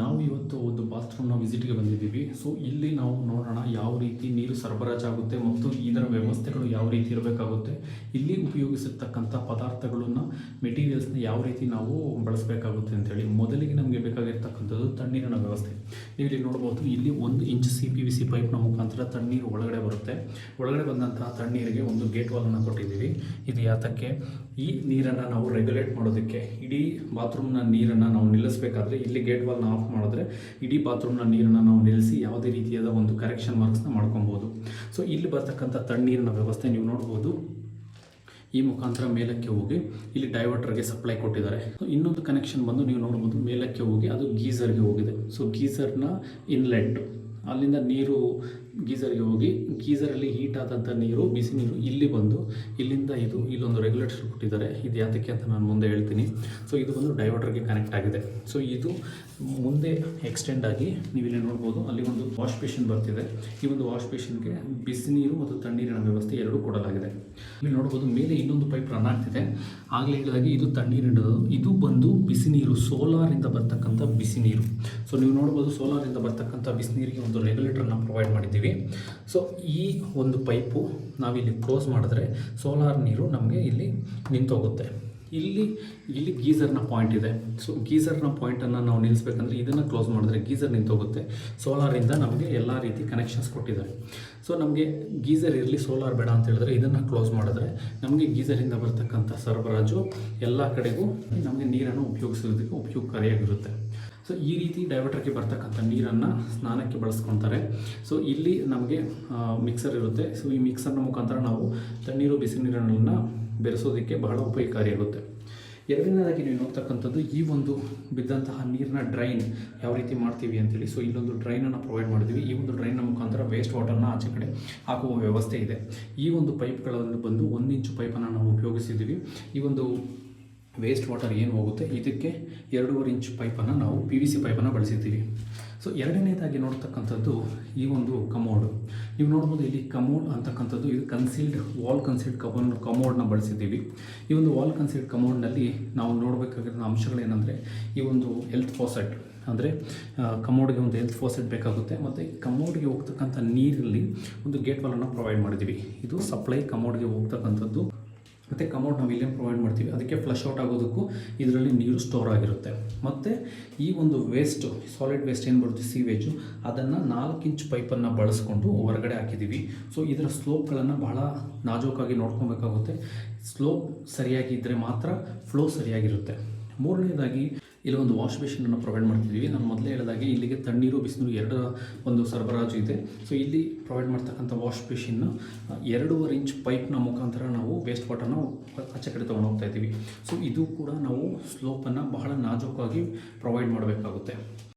ನಾವು ಇವತ್ತು ಒಂದು ಬಾತ್ರೂಮ್ನ ವಿಸಿಟ್ಗೆ ಬಂದಿದ್ದೀವಿ. ಸೊ ಇಲ್ಲಿ ನಾವು ನೋಡೋಣ ಯಾವ ರೀತಿ ನೀರು ಸರಬರಾಜಾಗುತ್ತೆ ಮತ್ತು ಇದರ ವ್ಯವಸ್ಥೆಗಳು ಯಾವ ರೀತಿ ಇರಬೇಕಾಗುತ್ತೆ. ಇಲ್ಲಿ ಉಪಯೋಗಿಸಿರ್ತಕ್ಕಂಥ ಪದಾರ್ಥಗಳನ್ನು ಮೆಟೀರಿಯಲ್ಸ್ನ ಯಾವ ರೀತಿ ನಾವು ಬಳಸಬೇಕಾಗುತ್ತೆ ಅಂತೇಳಿ ಮೊದಲಿಗೆ ನಮಗೆ ಬೇಕಾಗಿರ್ತಕ್ಕಂಥದ್ದು ತಣ್ಣೀರಿನ ವ್ಯವಸ್ಥೆ. ನೀವು ಇಲ್ಲಿ ನೋಡ್ಬೋದು, ಇಲ್ಲಿ ಒಂದು inch C P V C ಪೈಪ್ನ ಮುಖಾಂತರ ತಣ್ಣೀರು ಒಳಗಡೆ ಬರುತ್ತೆ. ಒಳಗಡೆ ಬಂದಂತಹ ತಣ್ಣೀರಿಗೆ ಒಂದು ಗೇಟ್ ವಾಲನ್ನು ಕೊಟ್ಟಿದ್ದೀವಿ. ಇದು ಯಾತಕ್ಕೆ ಈ ನೀರನ್ನು ನಾವು ರೆಗ್ಯುಲೇಟ್ ಮಾಡೋದಕ್ಕೆ, ಇಡೀ ಬಾತ್ರೂಮ್ನ ನೀರನ್ನು ನಾವು ನಿಲ್ಲಿಸಬೇಕಾದ್ರೆ ಇಲ್ಲಿ ಗೇಟ್ ವಾಲ್ನ ಆಫ್ ಮಾಡಿದ್ರೆ ಇಡೀ ಬಾತ್ರೂಮ್ನ ನೀರನ್ನು ನಾವು ನಿಲ್ಲಿಸಿ ಯಾವುದೇ ರೀತಿಯಾದ ಒಂದು ಕರೆಕ್ಷನ್ ವರ್ಕ್ಸ್ನ ಮಾಡ್ಕೊಬೋದು. ಸೊ ಇಲ್ಲಿ ಬರ್ತಕ್ಕಂಥ ತಣ್ಣೀರಿನ ವ್ಯವಸ್ಥೆ ನೀವು ನೋಡ್ಬೋದು. ಈ ಮುಖಾಂತರ ಮೇಲಕ್ಕೆ ಹೋಗಿ ಇಲ್ಲಿ ಡೈವರ್ಟರ್ಗೆ ಸಪ್ಲೈ ಕೊಟ್ಟಿದ್ದಾರೆ. ಇನ್ನೊಂದು ಕನೆಕ್ಷನ್ ಬಂದು ನೀವು ನೋಡ್ಬೋದು ಮೇಲಕ್ಕೆ ಹೋಗಿ ಅದು ಗೀಸರ್ಗೆ ಹೋಗಿದೆ. ಸೊ ಗೀಸರ್ನ ಇನ್ಲೆಟ್ ಅಲ್ಲಿಂದ ನೀರು ಗೀಸರ್ಗೆ ಹೋಗಿ, ಗೀಸರಲ್ಲಿ ಹೀಟ್ ಆದಂಥ ನೀರು, ಬಿಸಿ ನೀರು ಇಲ್ಲಿ ಬಂದು, ಇಲ್ಲಿಂದ ಇದು ಇಲ್ಲೊಂದು ರೆಗ್ಯುಲೇಟರ್ ಕೊಟ್ಟಿದ್ದಾರೆ. ಇದು ಯಾತಕ್ಕೆ ಅಂತ ನಾನು ಮುಂದೆ ಹೇಳ್ತೀನಿ. ಸೊ ಇದು ಬಂದು ಡೈವರ್ಟರ್ಗೆ ಕನೆಕ್ಟ್ ಆಗಿದೆ. ಸೊ ಇದು ಮುಂದೆ ಎಕ್ಸ್ಟೆಂಡ್ ಆಗಿ ನೀವು ಇಲ್ಲಿ ನೋಡ್ಬೋದು, ಅಲ್ಲಿ ಒಂದು ವಾಶ್ ಬೇಷನ್ ಬರ್ತಿದೆ. ಈ ಒಂದು ವಾಶ್ ಬೇಷನ್ಗೆ ಬಿಸಿ ನೀರು ಮತ್ತು ತಣ್ಣೀರಿನ ವ್ಯವಸ್ಥೆ ಎರಡೂ ಕೊಡಲಾಗಿದೆ. ಇಲ್ಲಿ ನೋಡ್ಬೋದು, ಮೇಲೆ ಇನ್ನೊಂದು ಪೈಪ್ ರನ್ ಆಗ್ತಿದೆ. ಆಗಲೇ ಹೇಳಿದಾಗೆ ಇದು ತಣ್ಣೀರಿಡೋದು ಇದು ಬಂದು ಬಿಸಿ ನೀರು ಸೋಲಾರಿಂದ ಬರ್ತಕ್ಕಂಥ ಬಿಸಿ ನೀರು. ಸೊ ನೀವು ನೋಡ್ಬೋದು ಸೋಲಾರಿಂದ ಬರ್ತಕ್ಕಂಥ ಬಿಸಿ ನೀರಿಗೆ ಒಂದು ರೆಗ್ಯುಲೇಟರ್ನ ಪ್ರೊವೈಡ್ ಮಾಡಿದ್ದೀವಿ. ಸೊ ಈ ಒಂದು ಪೈಪು ನಾವಿಲ್ಲಿ ಕ್ಲೋಸ್ ಮಾಡಿದ್ರೆ ಸೋಲಾರ್ ನೀರು ನಮಗೆ ಇಲ್ಲಿ ನಿಂತೋಗುತ್ತೆ. ಇಲ್ಲಿ ಇಲ್ಲಿ ಗೀಸರ್ನ ಪಾಯಿಂಟ್ ಇದೆ. ಸೊ ಗೀಸರ್ನ ಪಾಯಿಂಟನ್ನು ನಾವು ನಿಲ್ಲಿಸ್ಬೇಕಂದ್ರೆ ಇದನ್ನು ಕ್ಲೋಸ್ ಮಾಡಿದ್ರೆ ಗೀಸರ್ ನಿಂತೋಗುತ್ತೆ. ಸೋಲಾರಿಂದ ನಮಗೆ ಎಲ್ಲ ರೀತಿ ಕನೆಕ್ಷನ್ಸ್ ಕೊಟ್ಟಿದ್ದಾರೆ. ಸೊ ನಮಗೆ ಗೀಸರ್ ಇರಲಿ ಸೋಲಾರ್ ಬೇಡ ಅಂತ ಹೇಳಿದ್ರೆ ಇದನ್ನು ಕ್ಲೋಸ್ ಮಾಡಿದ್ರೆ ನಮಗೆ ಗೀಸರಿಂದ ಬರ್ತಕ್ಕಂಥ ಸರಬರಾಜು ಎಲ್ಲ ಕಡೆಗೂ ನಮಗೆ ನೀರನ್ನು ಉಪಯೋಗಿಸೋದಕ್ಕೆ ಉಪಯೋಗಕಾರಿಯಾಗಿರುತ್ತೆ. ಸೊ ಈ ರೀತಿ ಡೈವರ್ಟರ್ಗೆ ಬರ್ತಕ್ಕಂಥ ನೀರನ್ನು ಸ್ನಾನಕ್ಕೆ ಬಳಸ್ಕೊತಾರೆ. ಸೊ ಇಲ್ಲಿ ನಮಗೆ ಮಿಕ್ಸರ್ ಇರುತ್ತೆ. ಸೊ ಈ ಮಿಕ್ಸರ್ನ ಮುಖಾಂತರ ನಾವು ತಣ್ಣೀರು, ಬಿಸಿ ನೀರನ್ನು ಬೆರೆಸೋದಕ್ಕೆ ಬಹಳ ಉಪಯೋಗಕಾರಿಯಾಗುತ್ತೆ ಎರಡನೇದಾಗಿ ನೀವು ನೋಡ್ತಕ್ಕಂಥದ್ದು ಈ ಒಂದು ಬಿದ್ದಂತಹ ನೀರಿನ ಡ್ರೈನ್ ಯಾವ ರೀತಿ ಮಾಡ್ತೀವಿ ಅಂತೇಳಿ. ಸೊ ಇಲ್ಲೊಂದು ಡ್ರೈನನ್ನು ಪ್ರೊವೈಡ್ ಮಾಡಿದ್ವಿ. ಈ ಒಂದು ಡ್ರೈನ್ನ ಮುಖಾಂತರ ವೇಸ್ಟ್ ವಾಟರ್ನ ಆಚೆ ಕಡೆ ಹಾಕುವ ವ್ಯವಸ್ಥೆ ಇದೆ. ಈ ಒಂದು ಪೈಪ್ಗಳಲ್ಲಿ ಬಂದು ಒಂದು ಇಂಚು ಪೈಪನ್ನು ನಾವು ಉಪಯೋಗಿಸಿದ್ದೀವಿ ಈ ಒಂದು ವೇಸ್ಟ್ ವಾಟರ್ ಏನು ಹೋಗುತ್ತೆ? ಇದಕ್ಕೆ ಎರಡೂವರೆ ಇಂಚ್ ಪೈಪನ್ನು ನಾವು ಪಿ ವಿ ಸಿ ಪೈಪನ್ನು ಬಳಸಿದ್ದೀವಿ ಸೊ ಎರಡನೇದಾಗಿ ನೋಡ್ತಕ್ಕಂಥದ್ದು ಈ ಒಂದು ಕಮೋಡು ನೀವು ನೋಡ್ಬೋದು ಇಲ್ಲಿ ಕಮೋಡ್ ಅಂತಕ್ಕಂಥದ್ದು, ಇದು ಕನ್ಸೀಲ್ಡ್ ವಾಲ್ ಕನ್ಸೀಲ್ಡ್ ಕಮೋಡ್ ಕಮೋಡ್ನ ಬಳಸಿದ್ದೀವಿ. ಈ ಒಂದು ವಾಲ್ ಕನ್ಸೀಲ್ಡ್ ಕಮೋಡ್ನಲ್ಲಿ ನಾವು ನೋಡಬೇಕಾಗಿರೋ ಅಂಶಗಳೇನೆಂದರೆ, ಈ ಒಂದು ಹೆಲ್ತ್ ಫೋಸೆಟ್ ಅಂದರೆ ಕಮೋಡ್ಗೆ ಒಂದು ಹೆಲ್ತ್ ಫೋಸೆಟ್ ಬೇಕಾಗುತ್ತೆ. ಮತ್ತು ಕಮೋಡ್ಗೆ ಹೋಗ್ತಕ್ಕಂಥ ನೀರಲ್ಲಿ ಒಂದು ಗೇಟ್ ವಾಲನ್ನು ಪ್ರೊವೈಡ್ ಮಾಡಿದ್ದೀವಿ. ಇದು ಸಪ್ಲೈ ಕಮೋಡ್ಗೆ ಹೋಗ್ತಕ್ಕಂಥದ್ದು. ಮತ್ತು ಕಮೌಂಟ್ ನಾವು ಇಲ್ಲೇ ಪ್ರೊವೈಡ್ ಮಾಡ್ತೀವಿ. ಅದಕ್ಕೆ ಫ್ಲಶ್ ಔಟ್ ಆಗೋದಕ್ಕೂ ಇದರಲ್ಲಿ ನೀರು ಸ್ಟೋರ್ ಆಗಿರುತ್ತೆ. ಮತ್ತು ಈ ಒಂದು ವೇಸ್ಟು ಸಾಲಿಡ್ ವೇಸ್ಟ್ ಏನು ಬರುತ್ತೆ? ಸೀವೇಜು ಅದನ್ನು ನಾಲ್ಕು ಇಂಚ್ ಪೈಪನ್ನು ಬಳಸ್ಕೊಂಡು ಹೊರಗಡೆ ಹಾಕಿದ್ದೀವಿ ಸೊ ಇದರ ಸ್ಲೋಪ್ಗಳನ್ನು ಬಹಳ ನಾಜೂಕಾಗಿ ನೋಡ್ಕೊಬೇಕಾಗುತ್ತೆ. ಸ್ಲೋಪ್ ಸರಿಯಾಗಿ ಇದ್ದರೆ ಮಾತ್ರ ಫ್ಲೋ ಸರಿಯಾಗಿರುತ್ತೆ. ಮೂರನೇದಾಗಿ ಇಲ್ಲಿ ಒಂದು ವಾಶ್ ಬೇಷನನ್ನು ಪ್ರೊವೈಡ್ ಮಾಡ್ತಿದ್ದೀವಿ. ನಾನು ಮೊದಲೇ ಹೇಳಿದಾಗೆ ಇಲ್ಲಿಗೆ ತಣ್ಣೀರು, ಬಿಸಿನೀರು ಎರಡರ ಒಂದು ಸರಬರಾಜು ಇದೆ. ಸೊ ಇಲ್ಲಿ ಪ್ರೊವೈಡ್ ಮಾಡ್ತಕ್ಕಂಥ ವಾಶ್ ಬೇಷನ್ನ ಎರಡೂವರೆ ಇಂಚ್ ಪೈಪ್ನ ಮುಖಾಂತರ ನಾವು ವೇಸ್ಟ್ ವಾಟರ್ನ ಆಚೆ ಕಡೆ ತೊಗೊಂಡು ಹೋಗ್ತಾ ಇದ್ದೀವಿ. ಸೊ ಇದು ಕೂಡ ನಾವು ಸ್ಲೋಪನ್ನು ಬಹಳ ನಾಜೂಕಾಗಿ ಪ್ರೊವೈಡ್ ಮಾಡಬೇಕಾಗುತ್ತೆ.